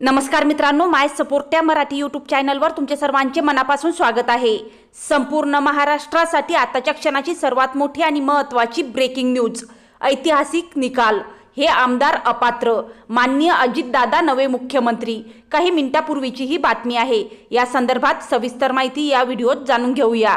नमस्कार मित्रांनो माय सपोर्ट त्या मराठी यूट्यूब चॅनलवर तुमचे सर्वांचे मनापासून स्वागत आहे. संपूर्ण महाराष्ट्रासाठी आताच्या क्षणाची सर्वात मोठी आणि महत्त्वाची ब्रेकिंग न्यूज ऐतिहासिक निकाल हे आमदार अपात्र माननीय अजितदादा नवे मुख्यमंत्री. काही मिनिटापूर्वीची ही बातमी आहे. या संदर्भात सविस्तर माहिती या व्हिडिओत जाणून घेऊया.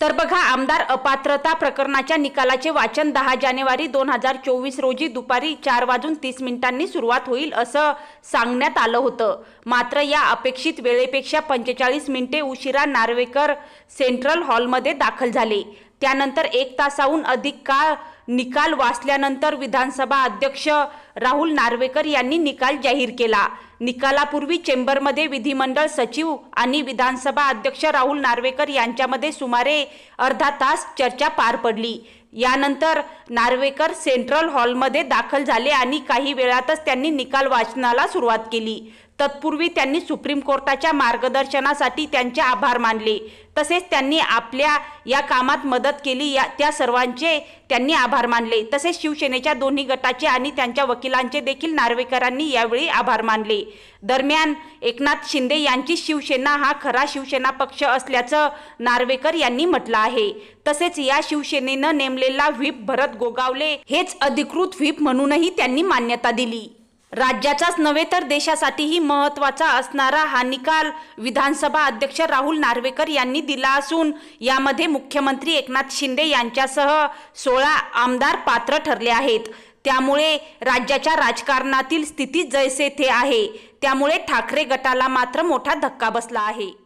तर बघा आमदार अपात्रता प्रकरणाच्या निकालाचे वाचन दहा जानेवारी दोन हजार चोवीस रोजी दुपारी चार वाजून तीस मिनिटांनी सुरुवात होईल असं सांगण्यात आलं होतं. मात्र या अपेक्षित वेळेपेक्षा पंचेचाळीस मिनिटे उशिरा नार्वेकर सेंट्रल हॉलमध्ये दाखल झाले. त्यानंतर एक तासाहून अधिक काळ निकाल वाचल्यानंतर विधानसभा अध्यक्ष राहुल नार्वेकर यांनी निकाल जाहीर केला. निकालापूर्वी चेंबरमध्ये विधिमंडळ सचिव आणि विधानसभा अध्यक्ष राहुल नार्वेकर यांच्यामध्ये सुमारे अर्धा तास चर्चा पार पडली. यानंतर नार्वेकर सेंट्रल हॉलमध्ये दाखल झाले आणि काही वेळातच त्यांनी निकाल वाचनाला सुरुवात केली. तत्पूर्वी त्यांनी सुप्रीम कोर्टाच्या मार्गदर्शनासाठी त्यांचे आभार मानले. तसेच त्यांनी आपल्या या कामात मदत केली या त्या सर्वांचे त्यांनी आभार मानले. तसेच शिवसेनेच्या दोन्ही गटाचे आणि त्यांच्या वकिलांचे देखील नार्वेकरांनी यावेळी आभार मानले. दरम्यान एकनाथ शिंदे यांची शिवसेना हा खरा शिवसेना पक्ष असल्याचं नार्वेकर यांनी म्हटलं आहे. तसेच या शिवसेनेनं नेमलेला व्हीप भरत गोगावले हेच अधिकृत व्हीप म्हणूनही त्यांनी मान्यता दिली. राज्याचाच नव्हे तर देशासाठीही महत्त्वाचा असणारा हा निकाल विधानसभा अध्यक्ष राहुल नार्वेकर यांनी दिला असून यामध्ये मुख्यमंत्री एकनाथ शिंदे यांच्यासह सोळा आमदार पात्र ठरले आहेत. त्यामुळे राज्याच्या राजकारणातील स्थिती जैसे थे आहे. त्यामुळे ठाकरे गटाला मात्र मोठा धक्का बसला आहे.